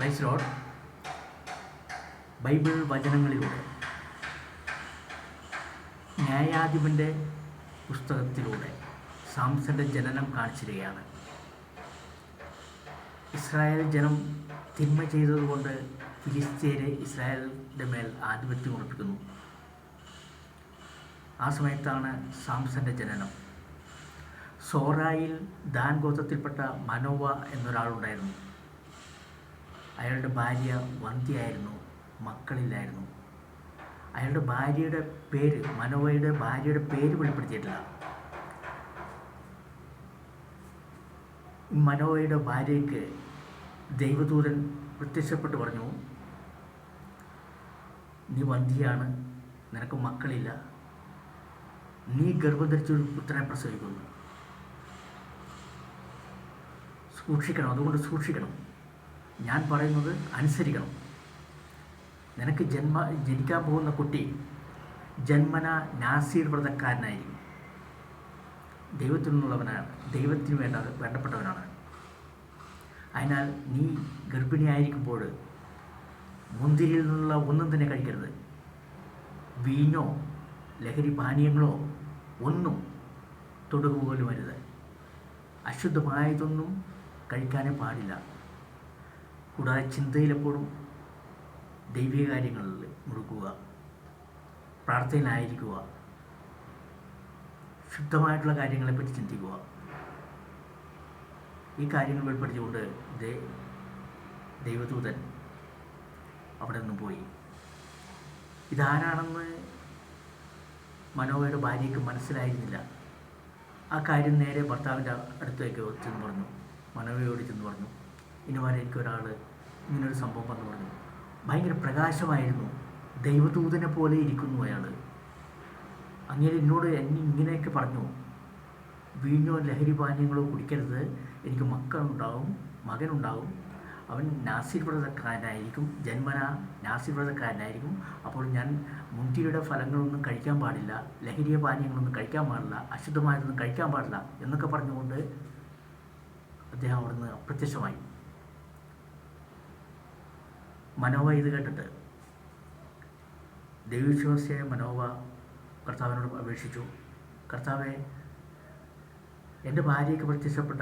Price load Bible വചനങ്ങളിലൂടെ. ന്യായാധിപന്റെ പുസ്തകത്തിലൂടെ സാംസന്റെ ജനനം കാണിച്ചിരിക്കുകയാണ്. ഇസ്രായേൽ ജനം തിന്മ ചെയ്തതുകൊണ്ട് ഫിലിസ്തീനെ ഇസ്രായേലിന്റെ മേൽ ആധിപത്യം ഉറപ്പിക്കുന്നു. ആ സമയത്താണ് സാംസന്റെ ജനനം. സോറായിൽ ദാൻ ഗോത്രത്തിൽപ്പെട്ട മനോവ എന്നൊരാളുണ്ടായിരുന്നു. അയാളുടെ ഭാര്യ വന്ധ്യയായിരുന്നു മക്കളില്ലായിരുന്നു. അയാളുടെ ഭാര്യയുടെ പേര് മനോവയുടെ ഭാര്യയുടെ പേര് വെളിപ്പെടുത്തിയിട്ടില്ല. മനോവയുടെ ഭാര്യയ്ക്ക് ദൈവദൂതൻ പ്രത്യക്ഷപ്പെട്ട് പറഞ്ഞു നീ വന്ധ്യയാണ് നിനക്ക് മക്കളില്ല. നീ ഗർഭധരിച്ചൊരു പുത്രനെ പ്രസവിക്കുന്നു. സൂക്ഷിക്കണം അതുകൊണ്ട് സൂക്ഷിക്കണം. ഞാൻ പറയുന്നത് അനുസരിക്കണം. നിനക്ക് ജന്മ ജനിക്കാൻ പോകുന്ന കുട്ടി ജന്മന നാസീർ വ്രതക്കാരനായിരിക്കും. ദൈവത്തിൽ നിന്നുള്ളവനാണ്. ദൈവത്തിന് വേണ്ട വേണ്ടപ്പെട്ടവനാണ്. അതിനാൽ നീ ഗർഭിണിയായിരിക്കുമ്പോൾ മുന്തിരിയിൽ നിന്നുള്ള ഒന്നും തന്നെ കഴിക്കരുത്. വീഞ്ഞോ ലഹരി പാനീയങ്ങളോ ഒന്നും തൊടുക പോലും വരുത് അശുദ്ധമായതൊന്നും കഴിക്കാനേ പാടില്ല. കൂടാതെ ചിന്തയിലെപ്പോഴും ദൈവിക കാര്യങ്ങളിൽ മുഴുകുക പ്രാർത്ഥനയിലായിരിക്കുക ശുദ്ധമായിട്ടുള്ള കാര്യങ്ങളെപ്പറ്റി ചിന്തിക്കുക. ഈ കാര്യങ്ങൾ ഉൾപ്പെടുത്തിക്കൊണ്ട് ദേ ദൈവദൂതൻ അവിടെ നിന്ന് പോയി. ഇതാരാണെന്ന് മനോഹയുടെ ഭാര്യയ്ക്ക് മനസ്സിലായിരുന്നില്ല. ആ കാര്യം നേരെ ഭർത്താവിന്റെ അടുത്തേക്ക് ചെന്ന് പറഞ്ഞു. മനോഹയോട് ചെന്ന് പറഞ്ഞു. ഇനി വരെ എനിക്കൊരാൾ ഇങ്ങനൊരു സംഭവം പറഞ്ഞു പറഞ്ഞു ഭയങ്കര പ്രകാശമായിരുന്നു. ദൈവദൂതനെ പോലെ ഇരിക്കുന്നു അയാൾ അങ്ങനെ എന്നോട് എന്നെ ഇങ്ങനെയൊക്കെ പറഞ്ഞു. വീഞ്ഞോ ലഹരി പാനീയങ്ങളോ കുടിക്കരുത്. എനിക്ക് മക്കളുണ്ടാവും മകനുണ്ടാവും. അവൻ നാസിർ വ്രതക്കാരനായിരിക്കും. ജന്മന നാസിർ വ്രതക്കാരനായിരിക്കും. അപ്പോൾ ഞാൻ മുന്തിരിയുടെ ഫലങ്ങളൊന്നും കഴിക്കാൻ പാടില്ല ലഹരിയ പാനീയങ്ങളൊന്നും കഴിക്കാൻ പാടില്ല അശുദ്ധമായതൊന്നും കഴിക്കാൻ പാടില്ല എന്നൊക്കെ പറഞ്ഞുകൊണ്ട് അദ്ദേഹം അവിടുന്ന് അപ്രത്യക്ഷമായി. മനോവ ഇത് കേട്ടിട്ട്. ദൈവവിശ്വാസിയായ മനോവ കർത്താവിനോട് അപേക്ഷിച്ചു. കർത്താവെ എന്റെ ഭാര്യയ്ക്ക് പ്രത്യക്ഷപ്പെട്ട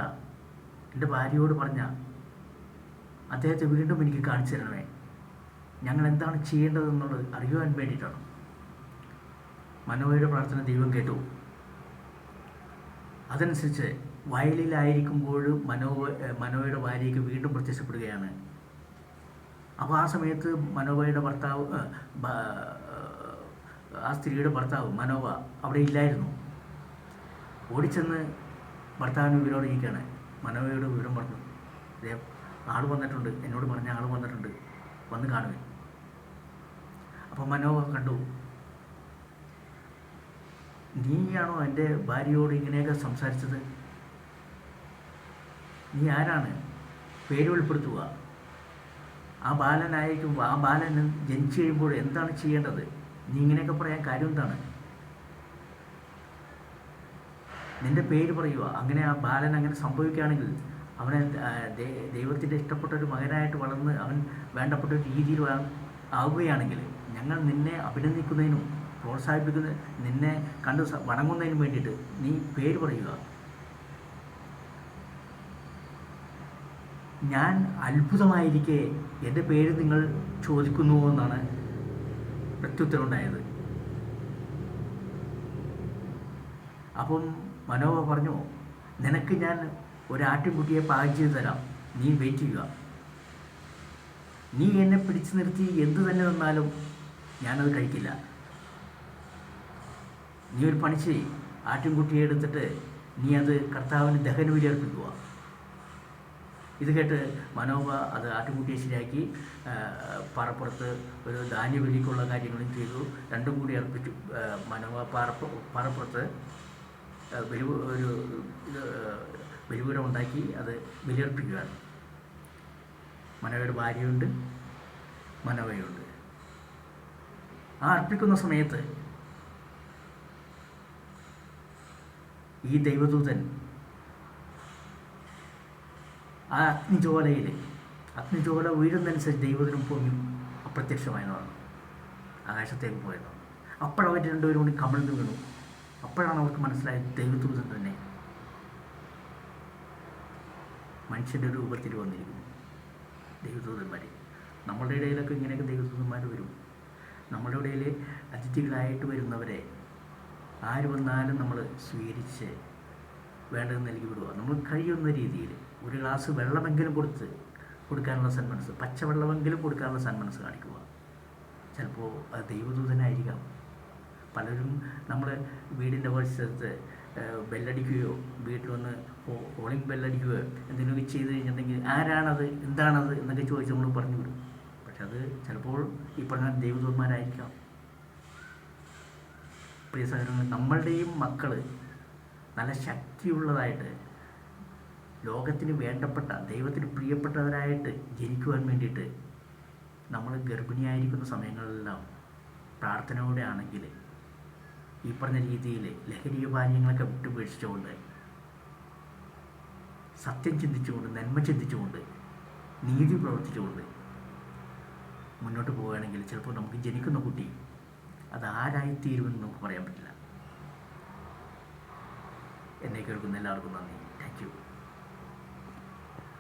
എന്റെ ഭാര്യയോട് പറഞ്ഞ അദ്ദേഹത്തെ വീണ്ടും എനിക്ക് കാണിച്ചു തരണമേ. ഞങ്ങൾ എന്താണ് ചെയ്യേണ്ടതെന്നുള്ളത് അറിയുവാൻ വേണ്ടിയിട്ടാണ്. മനോവയുടെ പ്രാർത്ഥന ദൈവം കേട്ടു. അതനുസരിച്ച് വയലിലായിരിക്കുമ്പോൾ മനോ മനോയുടെ ഭാര്യയ്ക്ക് വീണ്ടും പ്രത്യക്ഷപ്പെടുകയാണ്. അപ്പോൾ ആ സമയത്ത് മനോവയുടെ ഭർത്താവ് ആ സ്ത്രീയുടെ ഭർത്താവ് മനോവ അവിടെ ഇല്ലായിരുന്നു. ഓടിച്ചെന്ന് ഭർത്താവിന് വിവരം അറിയിക്കുകയാണ് മനോവയോട് വിവരം പറഞ്ഞു. ദേ ആൾ വന്നിട്ടുണ്ട്. എന്നോട് പറഞ്ഞ ആൾ വന്നിട്ടുണ്ട്. വന്ന് കാണുവേ അപ്പോൾ മനോവ കണ്ടു. നീയാണോ എന്റെ ഭാര്യയോട് ഇങ്ങനെയൊക്കെ സംസാരിച്ചത്? നീ ആരാണ്? പേര് വെളിപ്പെടുത്തുക. ആ ബാലനായിരിക്കും ആ ബാലൻ ജനിച്ചു കഴിയുമ്പോൾ എന്താണ് ചെയ്യേണ്ടത്? നീ ഇങ്ങനെയൊക്കെ പറയാൻ കാര്യം എന്താണ്? നിന്റെ പേര് പറയുക. അങ്ങനെ ആ ബാലൻ അങ്ങനെ സംഭവിക്കുകയാണെങ്കിൽ അവനെ ദൈവത്തിന്റെ ഇഷ്ടപ്പെട്ട ഒരു മകനായിട്ട് വളർന്ന് അവൻ വേണ്ടപ്പെട്ട ഒരു രീതിയിൽ ആവുകയാണെങ്കിൽ ഞങ്ങൾ നിന്നെ അഭിനന്ദിക്കുന്നതിനും പ്രോത്സാഹിപ്പിക്കുന്ന നിന്നെ കണ്ട് വണങ്ങുന്നതിനും വേണ്ടിയിട്ട് നീ പേര് പറയുക. ഞാൻ അത്ഭുതമായിരിക്കെ എന്റെ പേര് നിങ്ങൾ ചോദിക്കുന്നുവോ എന്നാണ് പ്രത്യുത്തരമുണ്ടായത്. അപ്പം മനോവ പറഞ്ഞു നിനക്ക് ഞാൻ ഒരാട്ടിൻകുട്ടിയെ പാകം ചെയ്ത് തരാം. നീ വെയിറ്റ് ചെയ്യുക. നീ എന്നെ പിടിച്ചു നിർത്തി എന്ത് തന്നെ തന്നാലും ഞാനത് കഴിക്കില്ല. നീ ഒരു പണി ആട്ടിൻകുട്ടിയെ എടുത്തിട്ട് നീ അത് കർത്താവിന് ദഹനബലി അർപ്പിക്കുക ഇത് കേട്ട് മനോവ അത് ആട്ടുകുട്ടിയെ ശരിയാക്കി പാറപ്പുറത്ത് ഒരു ധാന്യവിലിക്കുള്ള കാര്യങ്ങളും ചെയ്തു. രണ്ടും കൂടി അർപ്പിച്ചു. മനോവ പാറപ്പ പാറപ്പുറത്ത് വെലിവ് ഒരു ഇത് ബലിപീഠം ഉണ്ടാക്കി അത് ബലിയർപ്പിക്കുകയാണ്. മനോയുടെ ഭാര്യയുണ്ട് മനോവയുണ്ട്. ആ അർപ്പിക്കുന്ന സമയത്ത് ഈ ദൈവദൂതൻ ആ അഗ്നിജ്വാലയിൽ അഗ്നിജ്വാല ഉയരുന്നതനുസരിച്ച് ദൈവത്തിനും ഭൂമിയും അപ്രത്യക്ഷമായതാണ് ആകാശത്തേക്ക് പോയതാണ് അപ്പോഴവർ രണ്ടുപേരും കൂടി കമിഴ്ന്നു വീണു. അപ്പോഴാണ് അവർക്ക് മനസ്സിലായത് ദൈവദൂതൻ തന്നെ മനുഷ്യന്റെ രൂപത്തിൽ വന്നിരിക്കുന്നു. ദൈവദൂതന്മാർ നമ്മളുടെ ഇടയിലൊക്കെ ഇങ്ങനെയൊക്കെ ദൈവദൂതന്മാർ വരും. നമ്മുടെ ഇടയിൽ അതിഥികളായിട്ട് വരുന്നവരെ ആര് വന്നാലും നമ്മൾ സ്വീകരിച്ച് വേണ്ടത് നൽകി വിടുക. നമ്മൾ കഴിയുന്ന രീതിയിൽ ഒരു ഗ്ലാസ് വെള്ളമെങ്കിലും കൊടുത്ത് കൊടുക്കാനുള്ള സന്മനസ് പച്ചവെള്ളമെങ്കിലും കൊടുക്കാനുള്ള സന്മനസ് കാണിക്കുക. ചിലപ്പോൾ അത് ദൈവദൂതനായിരിക്കാം. പലരും നമ്മൾ വീടിന്റെ പരിസരത്ത് ബെല്ലടിക്കുകയോ വീട്ടിൽ വന്ന് ഹോളിംഗ് ബെല്ലടിക്കുകയോ എന്തെങ്കിലുമൊക്കെ ചെയ്ത് കഴിഞ്ഞിട്ടുണ്ടെങ്കിൽ ആരാണത് എന്താണത് എന്നൊക്കെ ചോദിച്ച് നമ്മൾ പറഞ്ഞു വിടും. പക്ഷെ അത് ചിലപ്പോൾ ഈ പറഞ്ഞ ദൈവദൂതന്മാരായിരിക്കാം. പ്രിയ സഹോദരങ്ങൾ നമ്മളുടെയും മക്കൾ നല്ല ശക്തിയുള്ളതായിട്ട് ലോകത്തിന് വേണ്ടപ്പെട്ട ദൈവത്തിന് പ്രിയപ്പെട്ടവരായിട്ട് ജനിക്കുവാൻ വേണ്ടിയിട്ട് നമ്മൾ ഗർഭിണിയായിരിക്കുന്ന സമയങ്ങളിലെല്ലാം പ്രാർത്ഥനയോടെ ആണെങ്കിൽ ഈ പറഞ്ഞ രീതിയിൽ ലഹരി പാനീയങ്ങളൊക്കെ വിട്ടുപേക്ഷിച്ചുകൊണ്ട് സത്യം ചിന്തിച്ചുകൊണ്ട് നന്മ ചിന്തിച്ചുകൊണ്ട് നീതി പ്രവർത്തിച്ചുകൊണ്ട് മുന്നോട്ട് പോവുകയാണെങ്കിൽ ചിലപ്പോൾ നമുക്ക് ജനിക്കുന്ന കുട്ടി അത് ആരായിത്തീരുമെന്ന് നമുക്ക് പറയാൻ പറ്റില്ല. എന്നെ കേൾക്കുന്ന എല്ലാവർക്കും നന്ദി.